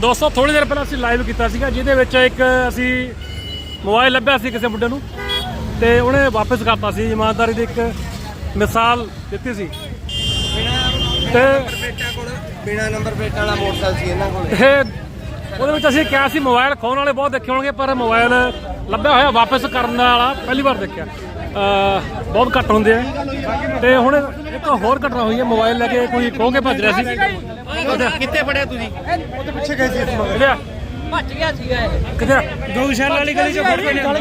ਦੋਸਤੋ ਥੋੜੀ ਦੇਰ ਪਹਿਲਾਂ ਅਸੀਂ ਲਾਈਵ ਕੀਤਾ ਸੀਗਾ ਜਿਹਦੇ ਵਿੱਚ ਇੱਕ ਅਸੀਂ ਮੋਬਾਈਲ ਲੱਭਿਆ ਸੀ ਕਿਸੇ ਮੁੰਡੇ ਨੂੰ ਤੇ ਉਹਨੇ ਵਾਪਸ ਕਰਤਾ ਸੀ ਇਮਾਨਦਾਰੀ ਦੀ ਇੱਕ ਮਿਸਾਲ ਦਿੱਤੀ ਸੀ। ਤੇ ਬਿਨਾ ਨੰਬਰ ਪਲੇਟਾਂ ਵਾਲਾ ਮੋਟਰਸਾਈਕਲ ਸੀ ਇਹਨਾਂ ਕੋਲ। ਇਹ ਉਹਦੇ ਵਿੱਚ ਅਸੀਂ ਕਿਹਾ ਸੀ ਮੋਬਾਈਲ ਖੋਣ ਵਾਲੇ ਬਹੁਤ ਦੇਖੇ ਹੋਣਗੇ ਪਰ ਮੋਬਾਈਲ ਲੱਭਿਆ ਹੋਇਆ ਵਾਪਸ ਕਰਨ ਵਾਲਾ ਪਹਿਲੀ ਵਾਰ ਦੇਖਿਆ। ਬਹੁਤ ਘੱਟ ਹੁੰਦੇ ਆ। ਤੇ ਹੁਣ ਇੱਕ ਹੋਰ ਘਟਨਾ ਹੋਈ ਹੈ ਮੋਬਾਈਲ ਲੈ ਕੇ ਕੋਈ ਖੋ ਕੇ ਭੱਜ ਰਿਹਾ ਸੀ। ਕਿੱਥੇ? ਫੜਿਆ ਤੁਸੀਂ? ਕਿੱਥੇ ਆ? ਭੱਜ ਗਿਆ ਸੀਗਾ ਇਹ। ਕਿੱਥੇ? ਗਊਸ਼ਾਲਾ ਵਾਲੀ ਗਲੀ ਚੋਂ ਫੜ ਕੇ ਲਿਆ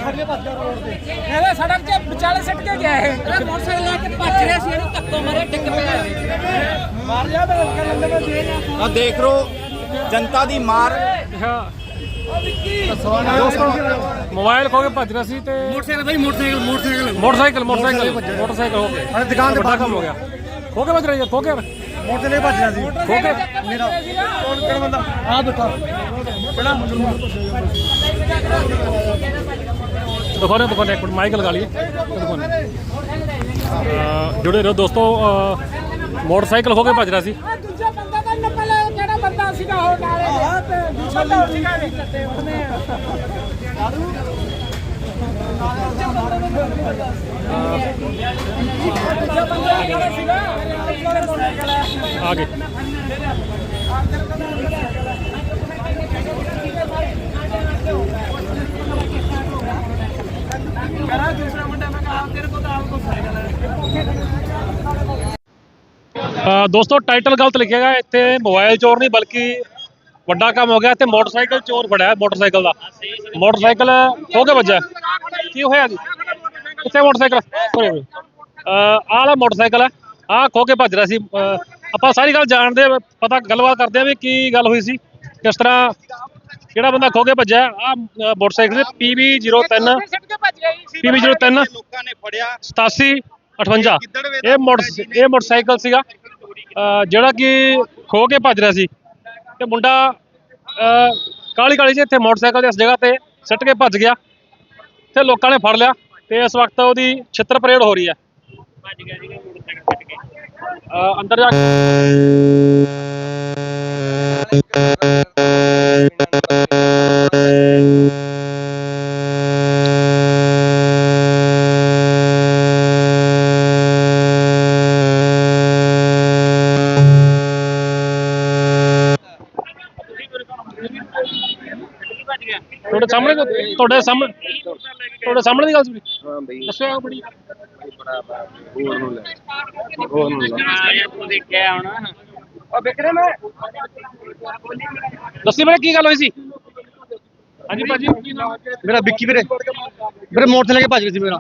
ਇਹਦੇ ਸੜਕ 'ਚ ਵਿਚਾਲੇ ਸਿੱਟ ਕੇ ਗਿਆ ਇਹ। ਇਹਦਾ ਮੋਟਰਸਾਈਕਲ ਲੈ ਕੇ ਭੱਜ ਰਿਹਾ ਸੀ ਇਹਨੂੰ ਧੱਕੋ ਮਾਰੇ ਡਿੱਗ ਪਿਆ। ਮਾਰ ਜਾ ਤੇ ਲੰਦੇ ਮੈਂ ਦੇ ਆ ਦੇਖ ਲਓ ਜਨਤਾ ਦੀ ਮਾਰ। ਹਾਂ ਮੋਬਾਈਲ ਖੋ ਕੇ ਭੱਜ ਰਿਹਾ ਸੀ ਤੇ ਮੋਟਰਸਾਈਕਲ ਭਾਈ motorcycle motorcycle. Motorcycle motorcycle motorcycle ਹੋ ਕੇ ਅਰੇ ਦੁਕਾਨ ਤੇ ਵੱਡਾ ਕੰਮ ਹੋ ਗਿਆ। ਖੋ ਕੇ ਭੱਜ ਰਿਹਾ ਜੀ ਖੋ ਕੇ। ਮੋਟਰਸਾਈਕਲ ਭੱਜਣਾ ਸੀ। ਖੋ ਕੇ। ਮੇਰਾ ਕੌਣ ਕਿਹੜਾ ਬੰਦਾ? ਆ ਬੈਠਾ। ਬੜਾ ਦੁਕਾਨੇ ਦੁਕਾਨੇ ਇੱਕ ਮਿੰਟ ਮਾਈਕ ਲਗਾ ਲਈਏ। ਦੁਕਾਨੇ ਜੁੜੇ ਰਹੋ ਦੋਸਤੋ ਮੋਟਰਸਾਈਕਲ ਖੋ ਕੇ ਭੱਜ ਰਿਹਾ ਸੀ। ਦੂਜਾ ਬੰਦਾ ਨੱਪਾ ਲੈ ਜਿਹੜਾ ਬੰਦਾ ਸੀਗਾ ਉਹ ਨਾਲੇ? ਹਾਂ ਤੇ ਦੂਜਾ ਤਾਂ ਸੀਗਾ ਵੀ ਕੱਟੇ ਉਹਨੇ ਦੂਜਾ ਬੰਦਾ ਕਿਹੜਾ ਸੀਗਾ ਉਹਨੇ ਮੋਟਰਸਾਈਕਲ ਹੈ ਆ ਗਏ ਕਰਾ ਦੂਸਰਾ ਮੁੰਡਾ ਮੈਂ ਕਹਾ ਤੇਰੇ ਕੋਲ ਤਾਂ ਆਪ ਕੋ ਸਾਈਕਲ ਹੈ ਅਹ ਦੋਸਤੋ ਟਾਈਟਲ ਗਲਤ ਲਿਖਿਆ ਗਿਆ ਇੱਥੇ ਮੋਬਾਈਲ ਚੋਰ ਨਹੀਂ ਬਲਕਿ ਵੱਡਾ ਕੰਮ ਹੋ ਗਿਆ ਤੇ ਮੋਟਰਸਾਈਕਲ ਚੋਰ ਫੜਿਆ ਮੋਟਰਸਾਈਕਲ ਦਾ। ਮੋਟਰਸਾਈਕਲ ਖੋ ਕੇ ਵੱਜਾ ਕੀ ਹੋਇਆ ਜੀ? ਕਿੱਥੇ ਮੋਟਰਸਾਈਕਲ? ਆਹ ਵਾਲਾ ਮੋਟਰਸਾਈਕਲ ਹੈ। ਆਹ ਖੋ ਕੇ ਭੱਜ ਰਿਹਾ ਸੀ। ਆਪਾਂ ਸਾਰੀ ਗੱਲ ਜਾਣਦੇ ਪਤਾ ਗੱਲਬਾਤ ਕਰਦੇ ਆ ਵੀ ਕੀ ਗੱਲ ਹੋਈ ਸੀ। ਕਿਸ ਤਰ੍ਹਾਂ ਕਿਹੜਾ ਬੰਦਾ ਖੋ ਕੇ ਭੱਜਿਆ? ਆ ਮੋਟਰਸਾਈਕਲ PB03 ਸਿੱਟ ਕੇ ਭੱਜ ਗਿਆ ਜੀ PB03 ਲੋਕਾਂ ਨੇ ਫੜਿਆ 87 58 ਇਹ ਮੋਟਰ, ਇਹ ਮੋਟਰਸਾਈਕਲ ਸੀਗਾ। ਜਿਹੜਾ ਕਿ ਖੋ ਕੇ ਭੱਜ ਰਿਹਾ ਸੀ। ਤੇ ਮੁੰਡਾ ਕਾਲੀ ਕਾਲੀ ਜੀ ਇੱਥੇ ਮੋਟਰਸਾਈਕਲ ਦੇ ਇਸ ਜਗ੍ਹਾ ਤੇ ਸਿੱਟ ਕੇ ਭੱਜ ਗਿਆ ਤੇ ਲੋਕਾਂ ਨੇ ਫੜ ਲਿਆ ਤੇ ਇਸ ਵਕਤ ਉਹਦੀ ਛਿੱਤਰ ਪਰੇਡ ਹੋ ਰਹੀ ਹੈ। ਭੱਜ ਗਿਆ ਸੀਗਾ ਮੋਟਰਸਾਈਕਲ ਸਿੱਟ ਕੇ ਅੰਦਰ ਜਾ ਕੇ ਤੁਹਾਡੇ ਸਾਹਮਣੇ ਤੁਹਾਡੇ ਸਾਹਮਣੇ ਦੀ ਗੱਲ ਸੀ ਹਾਂ ਬਈ। ਦੱਸਿਆ ਬੜੀ ਬੜਾ ਹੋਰ ਨੂੰ ਲੈ। ਹੋਰ ਨੂੰ ਲੈ। ਤੂੰ ਦੇਖਿਆ ਹੁਣ ਆ ਵਿਕਰੇ ਮੈਂ। ਦੱਸੀ ਮੇਰੇ ਕੀ ਗੱਲ ਹੋਈ ਸੀ? ਹਾਂਜੀ ਭਾਜੀ। ਮੇਰਾ ਵਿੱਕੀ ਵੀਰੇ। ਵੀਰੇ ਮੋਟਰਸਾਈਕਲ ਲੈ ਕੇ ਭੱਜ ਰਿਹਾ ਸੀ ਮੇਰਾ।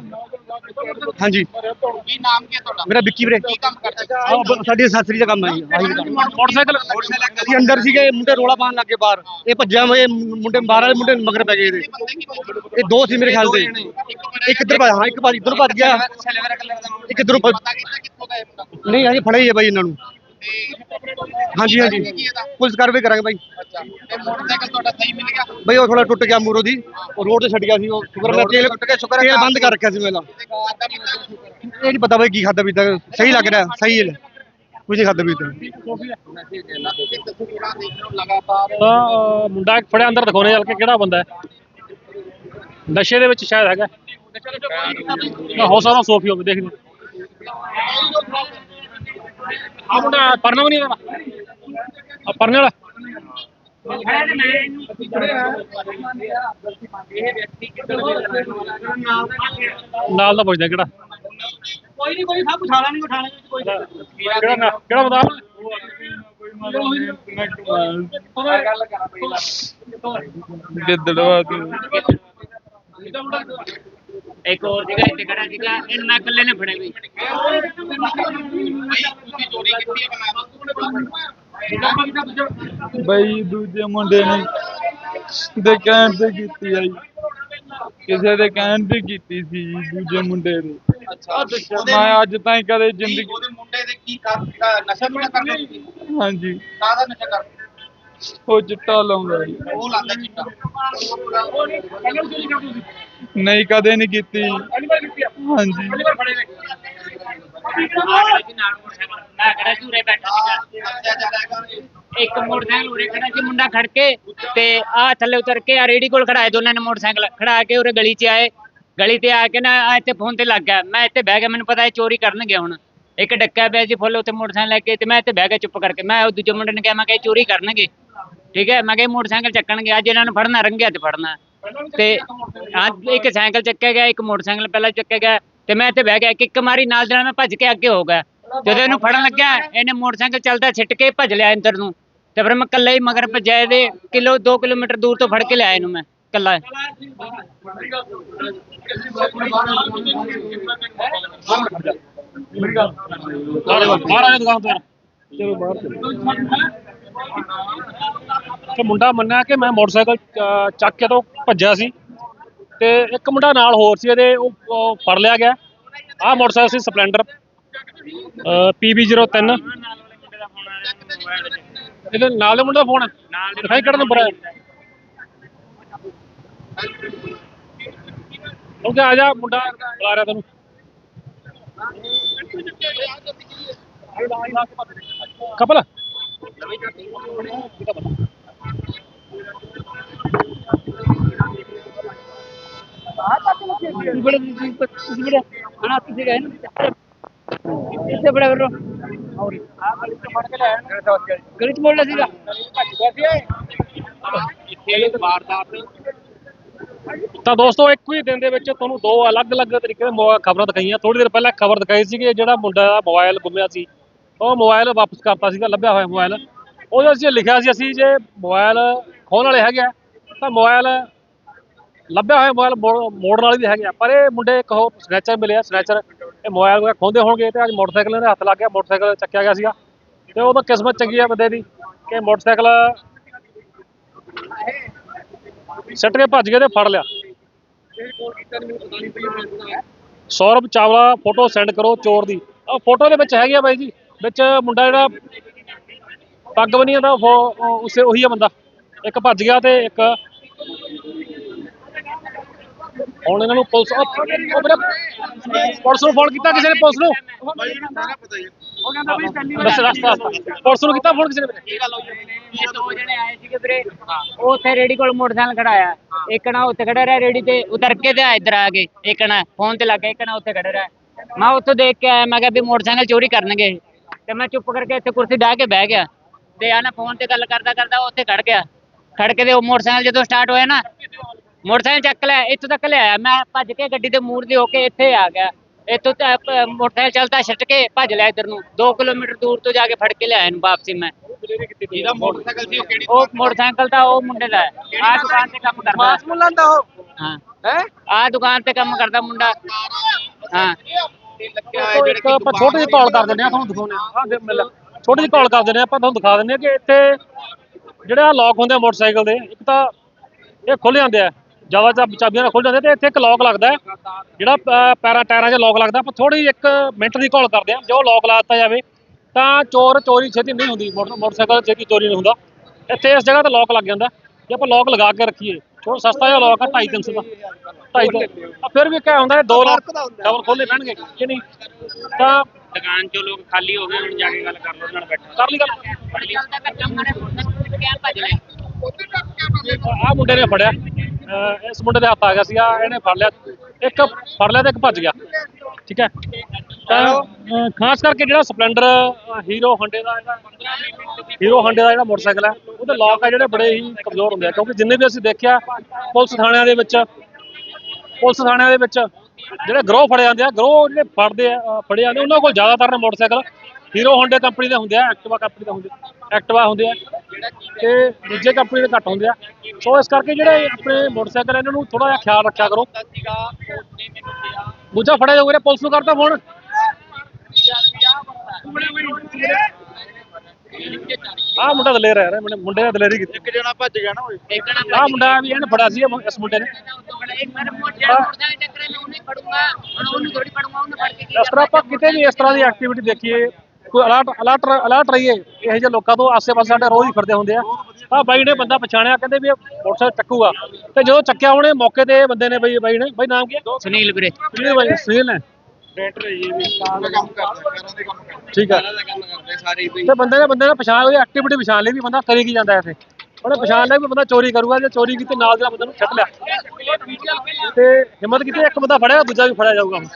ਹਾਂਜੀ। ਕੀ ਨਾਮ ਕੀ ਹੈ ਤੁਹਾਡਾ? ਮੇਰਾ ਵਿੱਕੀ ਵੀਰੇ। ਕੀ ਕੰਮ ਕਰਦੇ ਆਹ ਬ- ਸਾਡੀ ਅਸੈਸਰੀ ਦਾ ਕੰਮ ਹੈ ਜੀ। ਆਹੀ ਕੰਮ ਮੋਟਰਸਾਈਕਲ ਅਸੀਂ ਅੰਦਰ ਸੀਗੇ ਮੁੰਡੇ ਰੋਲਾ ਪਾਉਣ ਲੱਗੇ ਬਾਹਰ। ਇਹ ਭੱਜਿਆ ਹੋਏ ਮੁੰਡੇ ਬਾਹਰ ਵਾਲੇ ਮੁੰਡੇ ਮਗਰ ਪੈ ਗਏ ਇਹਦੇ। ਇਹ ਦੋ ਸੀ ਮੇਰੇ ਖਿਆਲ ਦੇ। ਇੱਕ ਇੱਧਰ ਭੱਜ ਹਾਂ ਇੱਕ ਭੱਜ ਇੱਧਰ ਭੱਜ ਗਿਆ। ਇੱਕ ਇੱਧਰੋਂ ਭੱਜ ਕਿੱਥੋਂ ਦਾ ਇਹ ਮੁੰਡਾ? ਨਹੀਂ ਹਜੇ ਫੜਿਆ ਹੀ ਹੈ ਬਾਈ ਇਹਨਾਂ ਨੂੰ। ਹਾਂਜੀ ਹਾਂਜੀ। ਪੁਲਿਸ ਕਾਰਵਾਈ ਕਰਾਂਗੇ ਬਾਈ। ਅੱਛਾ। ਤੇ ਮੋਟਰਸਾਈਕਲ ਤੁਹਾਡਾ ਸਹੀ ਮਿਲ ਗਿਆ? ਬਾਈ ਉਹ ਥੋੜਾ ਟੁੱਟ ਗਿਆ ਮੂਰੋ ਦੀ। ਉਹ ਰੋਡ ਤੇ ਛੱਡ ਗਿਆ ਸੀ ਉਹ। ਸ਼ੁਕਰ ਮੈਂ ਤੇਲ ਟੁੱਟ ਗਿਆ ਸ਼ੁਕਰ ਤੇਲ ਬੰਦ ਕਰ ਰੱਖਿਆ ਸੀ ਮੇਲਾ ਇਹ ਨਹੀਂ ਪਤਾ ਬਾਈ ਕੀ ਖਾਦਾ ਪੀਤਾ। ਸਹੀ ਲੱਗ ਰਿਹਾ ਸਹੀ ਹੈ। ਕੁਝ ਨਹੀਂ ਖਾਦਾ ਪੀਤਾ। ਦੇਖ ਤਾਂ ਮੁੰਡਾ ਫੜਿਆ ਅੰਦਰ ਦਿਖਾਉਣੇ ਚੱਲ ਕੇ ਕਿਹੜਾ ਬੰਦਾ ਹੈ? ਨਸ਼ੇ ਦੇ ਵਿੱਚ ਸ਼ਾਇਦ ਹੈਗਾ। ਨਾ ਹੋ ਸਕਦਾ ਸੋਫੀ ਹੋਵੇ ਦੇਖਦੇ ਆ ਮੁੰਡਾ ਪਰਨਾ ਵੀ ਨਹੀਂ ਇਹਦਾ ਆ ਪਰਨੇ ਵਾਲਾ। ਨਾਲ ਦਾ ਪੁੱਛਦਾ ਕਿਹੜਾ। ਕੋਈ ਨਹੀਂ ਕੋਈ ਸਭ ਉਠਾਣਾ ਨਹੀਂ ਉਠਾਣੇ ਵਿੱਚ ਕੋਈ ਕਿਹੜਾ ਨਾ- ਕਿਹੜਾ ਬਤਾ ਗੱਲ ਕਰਾਂ ਪਹਿਲਾਂ ਗਿੱਦੜਵਾ ਤੂੰ ਇੱਕ ਹੋਰ ਜਗ੍ਹਾ ਇੱਥੇ ਖੜਾ ਸੀਗਾ ਇਹ ਨਾ ਇਕੱਲੇ ਨੇ ਫੜੇ ਬਈ ਤੁਸੀਂ ਚੋਰੀ ਕੀਤੀ ਹੈ ਬਣਾ ਬਈ ਦੂਜੇ ਮੁੰਡੇ ਨੇ ਦੇ ਕਹਿਣ ਤੇ ਕੀਤੀ ਆਈ ਕਿਸੇ ਦੇ ਕਹਿਣ ਤੇ ਕੀਤੀ ਸੀ ਜੀ ਦੂਜੇ ਮੁੰਡੇ ਦੇ ਮੈਂ ਅੱਜ ਤਾਈਂ ਕਦੇ ਜ਼ਿੰਦਗੀ ਉਹਦੇ ਮੁੰਡੇ ਦੇ ਕੀ ਕਰ ਨਸ਼ਾ ਨੁਸ਼ਾ ਕਰਦੇ ਸੀ ਹਾਂਜੀ ਕਾਹਦਾ ਨਸ਼ਾ ਕਰਦੇ ਉਹ ਚਿੱਟਾ ਲਾਉਂਦਾ ਜੀ ਉਹ ਲਾਂਦਾ ਚਿੱਟਾ ਨਹੀਂ, ਕਦੇ ਨਹੀਂ ਕੀਤੀ। ਹਾਂਜੀ। ਇੱਕ ਮੋਟਰਸਾਈਕਲ ਉਰੇ ਖੜਾ ਸੀ, ਮੁੰਡਾ ਖੜ ਕੇ ਤੇ ਆ ਥੱਲੇ ਉਤਰ ਕੇ ਆ ਰੇੜੀ ਕੋਲ ਖੜਾਏ ਦੋਨਾਂ ਨੇ ਮੋਟਰਸਾਈਕਲ, ਖੜਾ ਕੇ ਉਰੇ ਗਲੀ 'ਚ ਆਏ। ਗਲੀ ਤੇ ਆ ਕੇ ਨਾ ਆ ਇੱਥੇ ਫੋਨ ਤੇ ਲੱਗ ਗਿਆ। ਮੈਂ ਇੱਥੇ ਬਹਿ ਗਿਆ, ਮੈਨੂੰ ਪਤਾ ਇਹ ਚੋਰੀ ਕਰਨਗੇ ਹੁਣ। ਇੱਕ ਡੱਕਾ ਪਿਆ ਸੀ ਫੁੱਲ ਉੱਤੇ ਮੋਟਰਸਾਈਕਲ ਲੈ ਕੇ ਤੇ ਮੈਂ ਇੱਥੇ ਬਹਿ ਗਿਆ ਚੁੱਪ ਕਰਕੇ। ਮੈਂ ਉਹ ਦੂਜੇ ਮੁੰਡੇ ਨੇ ਕਿਹਾ, ਮੈਂ ਕਿਹਾ ਇਹ ਚੋਰੀ ਕਰਨਗੇ। ਠੀਕ ਹੈ, ਮੈਂ ਕਿਹਾ ਇਹ ਮੋਟਰਸਾਈਕਲ ਚੱਕਣਗੇ, ਅੱਜ ਇਹਨਾਂ ਨੂੰ ਫੜਨਾ ਰੰਗਿਆ ਤੇ ਫੜਨਾ। ਤੇ ਅੱਜ ਇੱਕ ਸਾਈਕਲ ਚੱਕਿਆ ਗਿਆ, ਇੱਕ ਮੋਟਰਸਾਈਕਲ ਪਹਿਲਾਂ ਚੱਕਿਆ ਗਿਆ ਤੇ ਮੈਂ ਇੱਥੇ ਬਹਿ ਗਿਆ ਕਿੱਕ ਮਾਰੀ ਨਾਲ ਦੇ ਨਾਲ ਮੈਂ ਭੱਜ ਕੇ ਅੱਗੇ ਹੋ ਗਿਆ। ਜਦੋਂ ਇਹਨੂੰ ਫੜਨ ਲੱਗਿਆ, ਇਹਨੇ ਮੋਟਰਸਾਈਕਲ ਚੱਲਦਾ ਛਿੱਟ ਕੇ ਭੱਜ ਲਿਆ ਇੰਦਰ ਨੂੰ। ਤੇ ਫਿਰ ਮੈਂ ਇਕੱਲਾ ਹੀ ਮਗਰ ਭੱਜਿਆ ਇਹਦੇ ਕਿਲੋ 2 ਕਿਲੋਮੀਟਰ ਦੂਰ ਤੋਂ ਫੜ ਕੇ ਲਿਆ ਇਹਨੂੰ ਮੈਂ, ਇਕੱਲਾ। ਬਾਹਰ ਬਾਹਰ ਆ ਜਾ ਦੁਕਾਨ ਤੋਂ ਚਲੋ। ਬਾਹਰ ਤੇ ਮੁੰਡਾ ਮੰਨਿਆ ਕਿ ਮੈਂ ਮੋਟਰਸਾਈਕਲ ਅਹ, ਚੱਕ ਕੇ ਤੋਂ ਭੱਜਿਆ ਸੀ ਤੇ ਇੱਕ ਮੁੰਡਾ ਨਾਲ ਹੋਰ ਸੀ ਇਹਦੇ ਉਹ ਉਹ ਫੜ ਲਿਆ ਗਿਆ। ਆਹ ਮੋਟਰਸਾਈਕਲ ਸੀ ਸਪਲੈਂਡਰ PB03 ਇਹਦੇ ਨਾਲ ਦੇ ਮੁੰਡੇ ਦਾ ਫੋਨ ਹੈ? ਦਿਖਾਈ ਕਿਹੜਾ ਨੰਬਰ ਹੈ? ਉਹ ਕਿ ਆ ਜਾ ਮੁੰਡਾ ਬੁਲਾ ਰਿਹਾ ਤੈਨੂੰ। ਕਪਲ ਇੱਥੇ ਮੋੜਨਾ ਸੀਗਾ ਤਾਂ ਦੋਸਤੋ, ਇੱਕੋ ਹੀ ਦਿਨ ਦੇ ਵਿੱਚ ਤੁਹਾਨੂੰ ਦੋ ਅਲੱਗ-ਅਲੱਗ ਤਰੀਕੇ ਦੇ ਖਬਰਾਂ ਦਿਖਾਈਆਂ। ਥੋੜੀ ਦੇਰ ਪਹਿਲਾਂ ਖਬਰ ਦਿਖਾਈ ਸੀ ਕਿ ਜਿਹੜਾ ਮੁੰਡਾ ਦਾ ਮੋਬਾਈਲ ਗੁੰਮਿਆ ਸੀ ਉਹ ਮੋਬਾਈਲ ਵਾਪਸ ਕਰਤਾ ਸੀਗਾ, ਲੱਭਿਆ ਹੋਇਆ ਮੋਬਾਈਲ। ਉਹਦੇ ਅਸੀਂ ਲਿਖਿਆ ਸੀ ਅਸੀਂ ਜੇ ਮੋਬਾਈਲ ਖੋਹਣ ਵਾਲੇ ਹੈਗੇ ਆ, ਤਾਂ ਮੋਬਾਈਲ ਲੱਭਿਆ ਹੋਇਆ ਮੋਬਾਈਲ ਮੋੜਨ ਵਾਲੇ ਵੀ ਹੈਗੇ ਆ। ਪਰ ਇਹ ਮੁੰਡੇ ਇੱਕ ਹੋਰ ਸਨੈਚਰ ਮਿਲਿਆ ਸਨੈਚਰ ਇਹ ਮੋਬਾਈਲ ਵਗੈਰਾ ਖੋਹਦੇ ਹੋਣਗੇ ਤੇ ਅੱਜ ਮੋਟਰਸਾਈਕਲ ਦੇ ਹੱਥ ਲੱਗ ਗਿਆ, ਮੋਟਰਸਾਈਕਲ ਚੱਕਿਆ ਗਿਆ ਸੀਗਾ। ਤੇ ਉਹ ਕਿਸਮਤ ਚੰਗੀ ਆ ਬੰਦੇ ਦੀ ਕਿ ਮੋਟਰਸਾਈਕਲ ਸੱਟ ਕੇ ਭੱਜ ਗਏ ਤੇ ਫੜ ਲਿਆ। ਸੌਰਵ ਚਾਵਲਾ ਫੋਟੋ ਸੈਂਡ ਕਰੋ ਚੋਰ ਦੀ। ਆ ਫੋਟੋ ਦੇ ਵਿੱਚ ਹੈਗੀ ਆ ਬਾਈ ਜੀ। ਵਿੱਚ ਮੁੰਡਾ ਜਿਹੜਾ ਪੱਗ ਬਣੀ ਦਾ ਉਸੇ ਉਹੀ ਆ ਬੰਦਾ। ਇੱਕ ਭੱਜ ਗਿਆ ਤੇ ਇੱਕ ਹੁਣ ਇਹਨਾਂ ਨੂੰ ਪੁਲਿਸ ਪੁਲਿਸ ਨੂੰ ਫੋਨ ਕੀਤਾ ਕਿਸੇ ਨੇ, ਪੁਲਿਸ ਨੂੰ? ਦੱਸ ਦੱਸ ਦੱਸ ਪੁਲਿਸ ਨੂੰ ਕੀਤਾ ਫੋਨ ਕਿਸੇ ਨੇ ਇਹ ਦੋ ਜਣੇ ਆਏ ਸੀਗੇ ਵੀਰੇ। ਉਹ ਉੱਥੇ ਰੇੜੀ ਕੋਲ ਮੋਟਰਸਾਈਕਲ ਖੜਾਇਆ ਇੱਕ ਨਾ ਉੱਥੇ ਖੜਾ ਰਿਹਾ ਰੇੜੀ ਤੇ ਉਤਰ ਕੇ ਤੇ ਆ ਇੱਧਰ ਆ ਕੇ। ਇੱਕ ਨਾ ਫੋਨ ਤੇ ਲੱਗ ਗਿਆ, ਇੱਕ ਨਾ ਉੱਥੇ ਖੜਾ ਰਿਹਾ। ਮੈਂ ਉੱਥੋਂ ਦੇਖ ਕੇ ਆਇਆ, ਮੈਂ ਕਿਹਾ ਵੀ ਮੋਟਰਸਾਈਕਲ ਚੋਰੀ ਕਰਨਗੇ। ਤੇ ਮੈਂ ਚੁੱਪ ਕਰਕੇ ਇੱਥੇ ਕੁਰਸੀ ਢਾ ਕੇ ਬਹਿ ਗਿਆ ਤੇ ਆ ਨਾ ਫੋਨ ਤੇ ਗੱਲ ਕਰਦਾ ਕਰਦਾ ਉਹ ਉੱਥੇ ਖੜ ਗਿਆ। ਖੜ ਕੇ ਤੇ ਉਹ ਮੋਟਰਸਾਈਕਲ ਜਦੋਂ ਸਟਾਰਟ ਹੋਇਆ ਨਾ ਮੋਟਰਸਾਈਕਲ ਚੱਕ ਲਿਆ ਇੱਥੋਂ ਤੱਕ ਲਿਆਇਆ। ਮੈਂ ਭੱਜ ਕੇ ਗੱਡੀ ਦੇ ਮੂਰ ਦੇ ਹੋ ਕੇ ਇੱਥੇ ਆ ਗਿਆ। ਇੱਥੋਂ ਤਾਂ ਪ- ਮੋਟਰਸਾਈਕਲ ਚੱਲਦਾ ਛੱਟ ਕੇ ਭੱਜ ਲਿਆ ਇੱਧਰ ਨੂੰ। 2 ਕਿਲੋਮੀਟਰ ਦੂਰ ਤੋਂ ਜਾ ਕੇ ਫੜ ਕੇ ਲਿਆਇਆ ਇਹਨੂੰ ਵਾਪਸੀ ਮੈਂ। ਜਿਹਦਾ ਮੋਟਰਸਾਈਕਲ ਸੀ ਉਹ ਕਿਹੜੀ ਉਹ ਮੋਟਰਸਾਈਕਲ ਤਾਂ ਉਹ ਮੁੰਡੇ ਦਾ ਹੈ। ਆਹ ਦੁਕਾਨ ਤੇ ਕੰਮ ਕਰਦਾ। ਮਾਸ ਮੁੱਲਾਂ ਦਾ ਉਹ? ਹਾਂ। ਹੈ? ਆਹ ਦੁਕਾਨ ਤੇ ਕੰਮ ਕਰਦਾ ਮੁੰਡਾ। ਹਾਂ। ਇੱਕ ਆਪਾਂ ਛੋਟੀ ਜਿਹੀ ਕਾਲ ਕਰ ਦਿੰਦੇ ਆ ਤੁਹਾਨੂੰ ਦਿਖਾਉਂਦੇ ਆ। ਦੇਖ ਮਿਲ ਛੋਟੀ ਜਿਹੀ ਕਾਲ ਕਰ ਦਿੰਦੇ ਆ ਆਪਾਂ ਤੁਹਾਨੂੰ ਦਿਖਾ ਦਿੰਦੇ ਆ ਕਿ ਇੱਥੇ ਜਿਹੜਾ ਲੌਕ ਹੁੰਦੇ ਆ ਮੋਟਰਸਾਈਕਲ ਦੇ ਇੱਕ ਤਾਂ ਇਹ ਖੁੱਲ ਜਾਂਦੇ ਆ ਜ਼ਿਆਦਾ ਚਾ ਚਾਬੀਆਂ ਨਾਲ ਖੁੱਲ ਜਾਂਦੇ ਤੇ ਇੱਥੇ ਇੱਕ ਲੌਕ ਲੱਗਦਾ ਹੈ, ਜਿਹੜਾ ਪੈਰਾਂ ਟਾਇਰਾਂ 'ਚ ਲੌਕ ਲੱਗਦਾ ਆਪਾਂ ਥੋੜੀ ਇੱਕ ਮਿੰਟ ਦੀ ਕਾਲ ਕਰਦੇ ਆ ਜੋ ਲੌਕ ਲਾ ਦਿੱਤਾ ਜਾਵੇ ਤਾਂ ਚੋਰ ਚੋਰੀ ਛੇਤੀ ਨਹੀਂ ਹੁੰਦੀ ਮੋਟਰ- ਮੋਟਰਸਾਈਕਲ ਛੇਤੀ ਚੋਰੀ ਨਹੀਂ ਹੁੰਦਾ। ਇੱਥੇ ਇਸ ਜਗ੍ਹਾ ਤੇ ਲੌਕ ਲੱਗ ਜਾਂਦਾ ਜੇ ਆਪਾਂ ਲੌਕ ਲਗਾ ਕੇ ਰੱਖੀਏ ਥੋੜਾ ਸਸਤਾ ਜਿਹਾ ਲੌਕ ਆ 250 ਦਾ। 250 ਆ ਫਿਰ ਵੀ ਕਿਆ ਹੁੰਦਾ ਹੈ ਦੋ ਲੌਕ ਡਬਲ ਖੋਲ੍ਹਣੇ ਪੈਣਗੇ ਕਿ ਨਹੀਂ ਤਾਂ ਦੁਕਾਨ ਚੋਂ ਲੋਕ ਖਾਲੀ ਹੋ ਗਏ ਹੁਣ ਜਾ ਕੇ ਗੱਲ ਕਰ ਲਓ ਨਾਲ ਬੈਠੋ। ਕਰ ਲਈ ਗੱਲ। ਆਹ ਮੁੰਡੇ ਨੇ ਫੜਿਆ। ਇਸ ਮੁੰਡੇ ਦੇ ਹੱਥ ਆ ਗਿਆ ਸੀਗਾ ਇਹਨੇ ਫੜ ਲਿਆ। ਇੱਕ ਫੜ ਲਿਆ ਤੇ ਇੱਕ ਭੱਜ ਗਿਆ। ਠੀਕ ਹੈ। ਤਾਂ ਅਹ ਖਾਸ ਕਰਕੇ ਜਿਹੜਾ ਸਪਲੈਂਡਰ ਹੀਰੋ ਹੰਡੇ ਦਾ ਜਿਹੜਾ ਹੀਰੋ ਹੰਡੇ ਦਾ ਜਿਹੜਾ ਮੋਟਰਸਾਈਕਲ ਹੈ ਉਹਦੇ ਲੋਕ ਆ ਜਿਹੜੇ ਬੜੇ ਹੀ ਕਮਜ਼ੋਰ ਹੁੰਦੇ ਆ ਕਿਉਂਕਿ ਜਿੰਨੇ ਵੀ ਅਸੀਂ ਦੇਖਿਆ ਪੁਲਿਸ ਥਾਣਿਆਂ ਦੇ ਵਿੱਚ ਪੁਲਿਸ ਥਾਣਿਆਂ ਦੇ ਵਿੱਚ ਜਿਹੜੇ ਗਰੋਹ ਫੜੇ ਜਾਂਦੇ ਆ ਗਰੋਹ ਜਿਹੜੇ ਫੜਦੇ ਆ ਅਹ ਫੜੇ ਜਾਂਦੇ ਉਹਨਾਂ ਕੋਲ ਜ਼ਿਆਦਾਤਰ ਨੇ ਮੋਟਰਸਾਈਕਲ ਹੀਰੋ ਹੰਡੇ ਕੰਪਨੀ ਦੇ ਹੁੰਦੇ ਆ ਐਕਟਿਵਾ ਕੰਪਨੀ ਦੇ ਹੁੰਦੇ ਐਕਟਿਵਾ ਹੁੰਦੇ ਆ ਤੇ ਦੂਜੇ ਕੰਪਨੀ ਦੇ ਘੱਟ ਹੁੰਦੇ ਆ। ਸੋ ਇਸ ਕਰਕੇ ਜਿਹੜੇ ਆਪਣੇ ਮੋਟਰਸਾਈਕਲ ਆ, ਇਹਨਾਂ ਨੂੰ ਥੋੜਾ ਜਿਹਾ ਖਿਆਲ ਰੱਖਿਆ ਕਰੋ। ਦੂਜਾ ਫੜਿਆ ਜਾਊਗਾ ਪੁਲਿਸ ਨੂੰ ਕਰਤਾ ਫੋਨ ਆਹ ਮੁੰਡਾ ਦਲੇਰ ਹੈ ਯਾਰ ਮੁੰਡੇ ਨੇ ਦਲੇਰੀ ਕੀਤੀ। ਇੱਕ ਜਣਾ ਭੱਜ ਗਿਆ ਨਾ ਓਏ। ਆਹ ਮੁੰਡਾ ਵੀ ਇਹਨੇ ਫੜਿਆ ਸੀ ਇਸ ਮੁੰਡੇ ਨੇ। ਫੜ ਇਸ ਤਰ੍ਹਾਂ ਆਪਾਂ ਕਿਤੇ ਵੀ ਇਸ ਤਰ੍ਹਾਂ ਦੀ ਐਕਟੀਵਿਟੀ ਦੇਖੀਏ ਕੋਈ ਅਲਰਟ ਅਲਰਟ ਅਲਰਟ ਰਹੀਏ ਇਹੋ ਜਿਹੇ ਲੋਕਾਂ ਤੋਂ ਆਸੇ-ਪਾਸੇ ਸਾਡੇ ਰੋਜ਼ ਹੀ ਫਿਰਦੇ ਹੁੰਦੇ ਆ। ਆ ਬਾਈ ਨੇ ਬੰਦਾ ਪਛਾਣਿਆ ਕਹਿੰਦੇ ਵੀ ਇਹ ਮੋਟਰਸਾਈਕਲ ਚੱਕੂਗਾ। ਤੇ ਜਦੋਂ ਚੱਕਿਆ ਉਹਨੇ ਮੌਕੇ ਤੇ ਇਹ ਬੰਦੇ ਨੇ ਬਈ ਬਾਈ ਨੇ ਬਾਈ ਨਾਮ ਕੀ ਸੁਨੀਲ ਵੀਰੇ। ਸੁਨੀਲ ਬਾਈ ਸੁਨੀਲ ਨੇ। ਠੀਕ ਹੈ। ਤੇ ਬੰਦੇ ਨੇ ਬੰਦੇ ਨੇ ਪਛਾਣ ਉਹਦੀ ਐਕਟੀਵਿਟੀ ਪਛਾਣ ਲਈ ਵੀ ਬੰਦਾ ਕਰੀ ਕੀ ਜਾਂਦਾ ਇੱਥੇ। ਉਹਨੇ ਪਛਾਣ ਲਿਆ ਵੀ ਬੰਦਾ ਚੋਰੀ ਕਰੂਗਾ ਜੇ ਚੋਰੀ ਕੀਤੀ ਨਾਲ ਦੇ ਬੰਦੇ ਨੂੰ ਛੱਡ ਲਿਆ। ਤੇ ਹਿੰਮਤ ਕੀਤੀ ਇੱਕ ਬੰਦਾ ਫੜਿਆ ਦੂਜਾ ਵੀ ਫੜਿਆ ਜਾਊਗਾ। ਹੁਣ।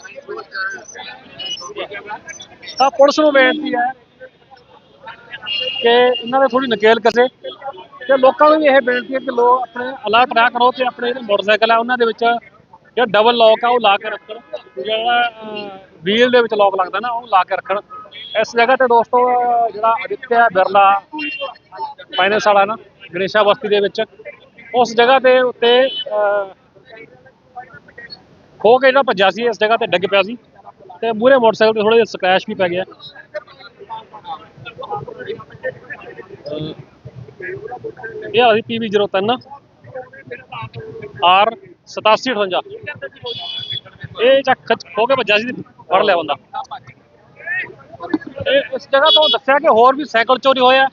ਤਾਂ ਪੁਲਿਸ ਨੂੰ ਬੇਨਤੀ ਹੈ ਕਿ ਇਹਨਾਂ ਦੇ ਥੋੜੀ ਨਕੇਲ ਕਸੇ ਤੇ ਲੋਕਾਂ ਨੂੰ ਵੀ ਇਹ ਬੇਨਤੀ ਹੈ ਕਿ ਲੋਕ ਆਪਣੇ ਅਲਰਟ ਰਿਹਾ ਕਰੋ ਤੇ ਆਪਣੇ ਜਿਹੜੇ ਮੋਟਰਸਾਈਕਲ ਆ ਉਹਨਾਂ ਦੇ ਵਿੱਚ ਜਿਹੜਾ ਡਬਲ ਲੌਕ ਆ ਉਹ ਲਾ ਕੇ ਰੱਖਣ। ਜਿਹੜਾ ਵੀਲ ਦੇ ਵਿੱਚ ਲੌਕ ਲੱਗਦਾ ਨਾ ਉਹ ਲਾ ਕੇ ਰੱਖਣ। ਇਸ ਜਗ੍ਹਾ ਤੇ ਦੋਸਤੋ ਜਿਹੜਾ ਅਦਿੱਤਿਆ ਬਿਰਲਾ ਫਾਈਨੈਂਸ ਵਾਲਾ ਨਾ ਗਣੇਸ਼ਾ ਬਸਤੀ ਦੇ ਵਿੱਚ ਉਸ ਜਗ੍ਹਾ ਦੇ ਉੱਤੇ ਅਹ, ਖੋ ਕੇ ਜਿਹੜਾ ਭੱਜਿਆ ਸੀ ਇਸ ਜਗ੍ਹਾ ਤੇ ਡਿੱਗ ਪਿਆ ਸੀ। ਤੇ ਮੂਰੇ ਮੋਟਰਸਾਈਕਲ ਤੇ ਥੋੜੇ ਜਿਹਾ ਸਕ੍ਰੈਚ ਵੀ ਪੈ ਗਿਆ। ਇਹ ਆ ਸੀ ਪੀਵੀ 03 ਆਰ 8758 ਇਹ ਚੱਕ ਖਚ ਕੇ ਭੱਜਿਆ ਸੀ ਤੇ ਫੜ ਲਿਆ ਬੰਦਾ। ਇਹ ਇਸ ਜਗ੍ਹਾ ਤੋਂ ਦੱਸਿਆ ਕਿ ਹੋਰ ਵੀ ਸਾਈਕਲ ਚੋਰੀ ਹੋਇਆ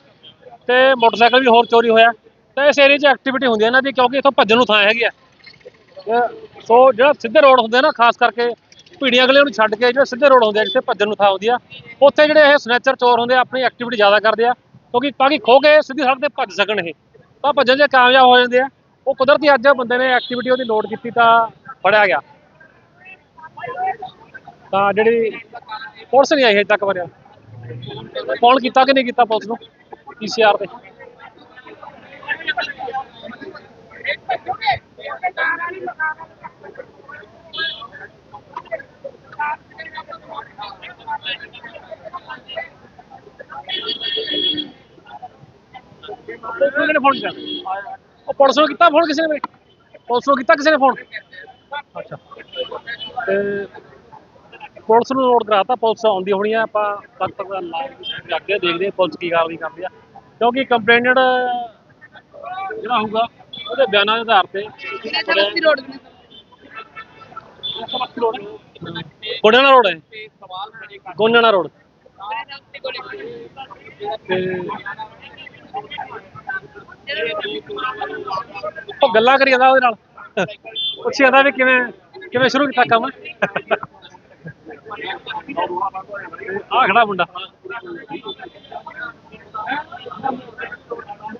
ਤੇ ਮੋਟਰਸਾਈਕਲ ਵੀ ਹੋਰ ਚੋਰੀ ਹੋਇਆ। ਤਾਂ ਇਸ ਏਰੀਆ 'ਚ ਐਕਟੀਵਿਟੀ ਹੁੰਦੀ ਹੈ ਇਹਨਾਂ ਦੀ ਕਿਉਂਕਿ ਇੱਥੋਂ ਭੱਜਣ ਨੂੰ ਥਾਂ ਹੈਗੀ ਆ। ਸੋ ਜਿਹੜਾ ਸਿੱਧੇ ਰੋਡ ਹੁੰਦੇ ਆ ਨਾ, ਖਾਸ ਕਰਕੇ ਭੀੜੀਆਂ ਗਲੀਆਂ ਨੂੰ ਛੱਡ ਕੇ ਜਿਹੜੇ ਸਿੱਧੇ ਰੋਡ ਹੁੰਦੇ ਆ ਜਿੱਥੇ ਭੱਜਣ ਨੂੰ ਥਾਂ ਹੁੰਦੀ ਆ। ਉੱਥੇ ਜਿਹੜੇ ਇਹ ਸਨੈਚਰ ਚੋਰ ਹੁੰਦੇ ਆ, ਆਪਣੀ ਐਕਟੀਵਿਟੀ ਜ਼ਿਆਦਾ ਕਰਦੇ ਆ। ਕਿਉਂਕਿ ਤਾਂ ਕਿ ਖੋ ਕੇ ਸਿੱਧੀ ਸੜਕ ਤੇ ਭੱਜ ਸਕਣ ਇਹ। ਤਾਂ ਭੱਜਣ 'ਚ ਕਾਮਯਾਬ ਹੋ ਜਾਂਦੇ ਆ। ਉਹ ਕੁਦਰਤੀ ਅੱਜ ਬੰਦੇ ਨੇ ਐਕਟੀਵਿਟੀ ਉਹਦੀ ਲੋਡ ਕੀਤੀ ਤਾਂ ਫੜਿਆ ਗਿਆ। ਤਾਂ ਜਿਹੜੀ ਪੁਲਿਸ ਨਹੀਂ ਆਈ ਹਜੇ ਤੱਕ ਵਰਿਆ ਫੋਨ ਕੀਤਾ ਕਿ ਨਹੀਂ ਕੀਤਾ ਪੁਲਿਸ ਨੂੰ ਪੀਸੀਆਰ ਤੇ? ਕਿਹਨੇ ਫੋਨ ਕੀਤਾ। ਉਹ ਪੁਲਿਸ ਨੂੰ ਕੀਤਾ ਫੋਨ ਕਿਸੇ ਨੇ? ਪੁਲਿਸ ਨੂੰ ਕੀਤਾ ਕਿਸੇ ਨੇ ਫੋਨ? ਅੱਛਾ। ਤੇ ਪੁਲਿਸ ਨੂੰ ਨੋਟ ਕਰਾਤਾ ਪੁਲਿਸ ਆਉਂਦੀ ਹੋਣੀ ਆ ਆਪਾਂ ਤੱਕ ਤੱਕ ਲਾਈਵ ਅੱਗੇ ਦੇਖਦੇ ਹਾਂ ਪੁਲਿਸ ਕੀ ਕਾਰਵਾਈ ਕਰਦੀ ਆ। ਕਿਉਂਕਿ ਕੰਪਲੇਨਡ ਜਿਹੜਾ ਹੋਊਗਾ ਉਹਦੇ ਬਿਆਨਾਂ ਦੇ ਆਧਾਰ ਤੇ ਕੋੜਿਆਣਾ ਰੋਡ ਹੈ। ਗੋਨਿਆਣਾ ਰੋਡ ਤੇ ਉਹ ਗੱਲਾਂ ਕਰੀ ਜਾਂਦਾ ਉਹਦੇ ਨਾਲ। ਪੁੱਛੀ ਜਾਂਦਾ ਵੀ ਕਿਵੇਂ ਕਿਵੇਂ ਸ਼ੁਰੂ ਕੀਤਾ ਕੰਮ। ਆ ਖੜਾ ਮੁੰਡਾ।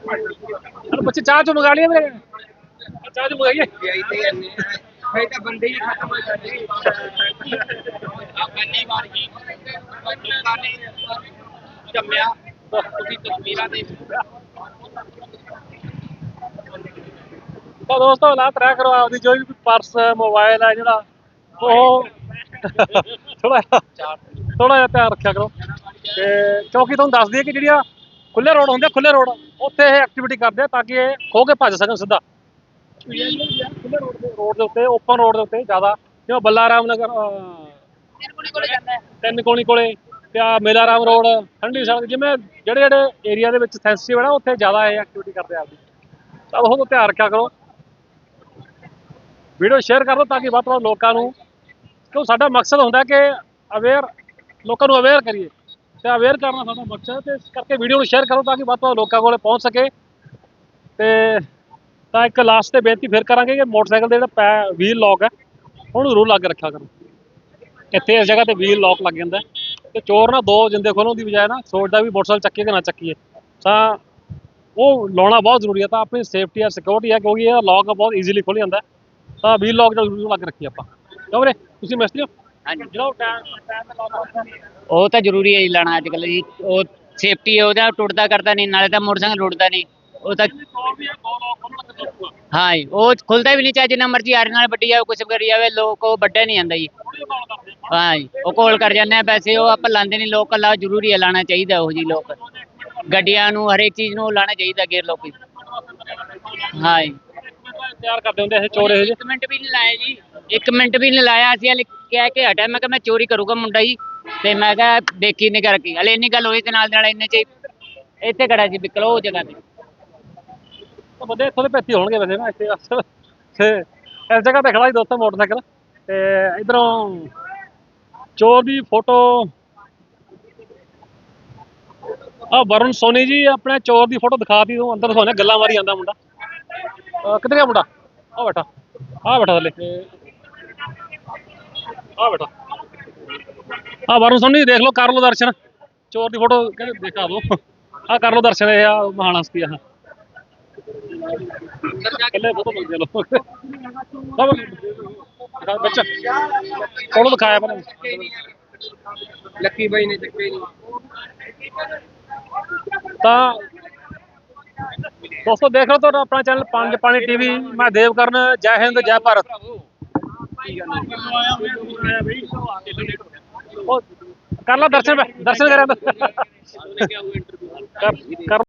ਅਰੇ ਬੱਚੇ ਚਾਹ ਚੋ ਮੰਗਾ ਲਿਆ ਮੇਰੇ ਚਾਹ ਚੋ ਮੰਗਾਈਏ? ਭਾਈ ਤਾਂ ਬੰਦੇ ਹੀ ਖਤਮ ਹੋ ਜਾਂਦੇ ਆ ਪਹਿਲੀ ਵਾਰ ਹੀ ਲੋਕਾਂ ਨੇ ਜੰਮਿਆ ਤੁਸੀਂ ਤਸਵੀਰਾਂ ਦੇ ਤਾਂ ਦੋਸਤੋ ਲਾ ਤਰਾ ਕਰੋ ਆਪਦੀ ਜੋ ਵੀ ਪਰਸ ਮੋਬਾਈਲ ਹੈ ਜਿਹੜਾ ਉਹ ਥੋੜਾ ਥੋੜਾ ਜਿਹਾ ਧਿਆਨ ਰੱਖਿਆ ਕਰੋ। ਤੇ ਕਿਉਂਕਿ ਤੁਹਾਨੂੰ ਦੱਸ ਦਈਏ ਕਿ ਜਿਹੜੀਆਂ ਖੁੱਲੇ ਰੋਡ ਹੁੰਦੇ ਆ ਖੁੱਲੇ ਰੋਡ ਉੱਥੇ ਇਹ ਐਕਟੀਵਿਟੀ ਕਰਦੇ ਆ ਤਾਂ ਕਿ ਇਹ ਖੋ ਕੇ ਭੱਜ ਸਕਣ ਸਿੱਧਾ। ਖੁੱਲੇ ਰੋਡ ਦੇ ਰੋਡ ਦੇ ਉੱਤੇ ਓਪਨ ਰੋਡ ਦੇ ਉੱਤੇ ਜ਼ਿਆਦਾ। ਜਿਵੇਂ ਬੱਲਾਰਾਮ ਨਗਰ ਅਹ, ਤਿੰਨ ਕੋਣੀ ਕੋਲੇ ਤੇ ਆ ਮੇਲਾ ਰੋਡ ਠੰਡੀ ਸੜਕ ਜਿਵੇਂ ਜਿਹੜੇ ਜਿਹੜੇ ਏਰੀਆ ਦੇ ਵਿੱਚ ਸੈਂਸਿਟਿਵ ਹੈ ਨਾ ਉੱਥੇ ਜ਼ਿਆਦਾ ਇਹ ਐਕਟੀਵਿਟੀ ਕਰਦੇ ਆਪਦੀ। ਤਾਂ ਉਹ ਤੋਂ ਧਿਆਨ ਰੱਖਿਆ ਕਰੋ। ਵੀਡੀਓ ਸ਼ੇਅਰ ਕਰ ਦਿਓ ਤਾਂ ਕਿ ਵੱਧ ਤੋਂ ਵੱਧ ਲੋਕਾਂ ਨੂੰ ਕਿਉਂ ਸਾਡਾ ਮਕਸਦ ਹੁੰਦਾ ਕਿ ਅਵੇਅਰ ਲੋਕਾਂ ਨੂੰ ਅਵੇਅਰ ਕਰੀਏ ਤੇ ਅਵੇਅਰ ਕਰਨਾ ਸਾਡਾ ਮਕਸਦ ਹੈ ਤੇ ਇਸ ਕਰਕੇ ਵੀਡੀਓ ਨੂੰ ਸ਼ੇਅਰ ਕਰੋ ਤਾਂ ਕਿ ਵੱਧ ਤੋਂ ਵੱਧ ਲੋਕਾਂ ਕੋਲ ਪਹੁੰਚ ਸਕੇ। ਤੇ ਤਾਂ ਇੱਕ ਲਾਸਟ ਤੇ ਬੇਨਤੀ ਫਿਰ ਕਰਾਂਗੇ ਕਿ ਮੋਟਰਸਾਈਕਲ ਦੇ ਜਿਹੜਾ ਵੀਲ ਲੌਕ ਹੈ, ਉਹਨੂੰ ਜ਼ਰੂਰ ਲਾ ਕੇ ਰੱਖਿਆ ਕਰੋ। ਇੱਥੇ ਇਸ ਜਗ੍ਹਾ ਤੇ ਵੀਲ ਲੌਕ ਲੱਗ ਜਾਂਦਾ ਹੈ ਤੇ ਚੋਰ ਨਾ ਦੋ ਜਿੰਦੇ ਖੋਲਣ ਦੀ ਬਜਾਏ ਨਾ ਸੋਚਦਾ ਵੀ ਮੋਟਰਸਾਈਕਲ ਚੱਕੀਏ ਕਿ ਨਾ ਚੱਕੀਏ। ਤਾਂ ਉਹ ਲਾਉਣਾ ਬਹੁਤ ਜ਼ਰੂਰੀ ਹੈ, ਤਾਂ ਆਪਣੀ ਸੇਫਟੀ ਹੈ ਸਿਕਿਉਰਿਟੀ ਹੈ, ਕਿਉਂਕਿ ਇਹ ਲੌਕ ਬਹੁਤ ਈਜ਼ੀਲੀ ਖੁੱਲ ਜਾਂਦਾ ਤਾਂ ਵੀਲ ਲੌਕ ਦਾ ਜ਼ਰੂਰ ਲਾ ਕੇ ਰੱਖੀਏ ਆਪਾਂ। ਕਿਉਂ ਵੀਰੇ? ਤੁਸੀਂ ਮਿਸਤਰੀ ਹੋ? ਹਾਂਜੀ। ਜਿਹੜਾ ਉਹ ਟਾਈਮ ਟਾਈਮ ਤੇ ਉਹ ਜ਼ਰੂਰੀ ਹੈ ਜੀ ਲਾਣਾ ਅੱਜ ਕੱਲ੍ਹ ਜੀ। ਉਹ ਸੇਫਟੀ ਹੈ ਉਹਦਾ ਟੁੱਟਦਾ ਕਰਦਾ ਨਹੀਂ ਨਾਲੇ ਤਾਂ ਮੋਟਰਸਾਈਕਲ ਰੁੜਦਾ ਨਹੀਂ। ਉਹ ਤਾਂ ਹੈ ਲੱਗੇ ਜੀ ਉਹ ਖੁੱਲਦਾ ਵੀ ਨਹੀਂ ਚਾਹੇ ਜਿੰਨਾ ਮਰਜ਼ੀ ਆਰੇ ਨਾਲ ਵੱਡੀ ਜਾਵੇ ਕੁਛ ਕਰੀ ਜਾਵੇ ਲੋਕ ਉਹ ਵੱਡਾ ਨਹੀਂ ਜਾਂਦਾ ਜੀ। ਕਾਲ। ਹਾਂ। ਜੀ ਉਹ ਕੋਲ ਕਰ ਜਾਂਦੇ ਆ ਪੈਸੇ ਉਹ ਆਪਾਂ ਲਾਉਂਦੇ ਨਹੀਂ ਲੋਕ ਲਾ ਜ਼ਰੂਰੀ ਹੈ ਲਾਣਾ ਚਾਹੀਦਾ ਉਹ ਜੀ ਲੋਕ। ਗੱਡੀਆਂ ਨੂੰ ਹਰੇਕ ਚੀਜ਼ ਨੂੰ ਲਾਣਾ ਚਾਹੀਦਾ ਗੇਰ ਲੋਕੀ। ਹਾਂ ਜੀ। ਤਿਆਰ ਕਰਦੇ ਹੁੰਦੇ ਇਹ ਚੋਰ ਇਹ ਜਿਹੇ? ਇੱਕ ਮਿੰਟ ਵੀ ਨਹੀਂ ਲਾਇਆ ਜੀ ਇੱਕ ਮਿੰਟ ਵੀ ਨਹੀਂ ਲਾਇਆ ਅਸੀਂ ਹਲੇ ਕਹਿ ਕੇ ਹਟਿਆ। ਮੈਂ ਕਿਹਾ ਮੈਂ ਚੋਰੀ ਕਰੂਗਾ ਮੁੰਡਾ ਜੀ। ਤੇ ਮੈਂ ਕਿਹਾ ਦੇਖੀ ਨਹੀਂ ਕਰਕੇ। ਹਲੇ ਇੰਨੀ ਗੱਲ ਹੋਈ ਤੇ ਨਾਲ ਨਾਲ ਇੰਨੇ ਚ ਹੀ ਇੱਥੇ ਖੜਾ ਸੀ ਬਿਕਲ ਉਹ ਜਗ੍ਹਾ ਤੇ। ਉਹ ਬੰਦੇ ਇੱਥੋਂ ਦੇ ਪੈਤੀ ਹੋਣਗੇ ਵੈਸੇ ਨਾ ਇੱਥੇ ਅਸਲ ਤੇ ਇਸ ਜਗ੍ਹਾ ਤੇ ਖੜਾ ਸੀ ਦੋਸਤੋ ਮੋਟਰਸਾਈਕਲ। ਤੇ ਇਧਰੋਂ ਚੋਰ ਦੀ ਫੋਟੋ। ਆ ਵਰੁਣ ਸੋਨੀ ਜੀ ਆਪਣੇ ਚੋਰ ਦੀ ਫੋਟੋ ਦਿਖਾਤੀ ਤੂੰ ਅੰਦਰ ਦਿਖਾਉਣਾ ਗੱਲਾਂ ਮਾਰੀ ਜਾਂਦਾ ਮੁੰਡਾ। ਕਿੱਥੇ ਗਿਆ ਮੁੰਡਾ? ਆ ਬੈਠਾ। ਆ ਬੈਠਾ ਥੱਲੇ। ਆ ਬੈਠਾ। ਆ ਵਰੁਣ ਸੋਨੀ ਦੇਖ ਲਓ ਕਰ ਲਓ ਦਰਸ਼ਨ। ਚੋਰ ਦੀ ਫੋਟੋ ਕਹਿੰਦੇ ਦਿਖਾ ਦਿਓ। ਆ ਕਰ ਲਓ ਦਰਸ਼ਨ ਇਹ ਆ ਮਹਾਨ ਹਸਤੀ ਆ। ਕੱਲੇ ਫੋਟੋ ਸਭ ਬੱਚਾ। ਦਿਖਾਇਆ ਲੱਕੀ ਬਾਈ ਨੇ ਚੱਕੇ ਨਹੀਂ ਤਾਂ ਦੋਸਤੋ ਦੇਖ ਲਓ ਤੁਹਾਡਾ ਆਪਣਾ ਚੈਨਲ ਪੰਜ ਪਾਣੀ ਟੀਵੀ ਮੈਂ ਦੇਵਕਰਨ ਜੈ ਹਿੰਦ ਜੈ ਭਾਰਤ। ਕਰ ਲਾ ਦਰਸ਼ਨ ਦਰਸ਼ਨ ਕਰਿਆ ਕਰ ਕਰ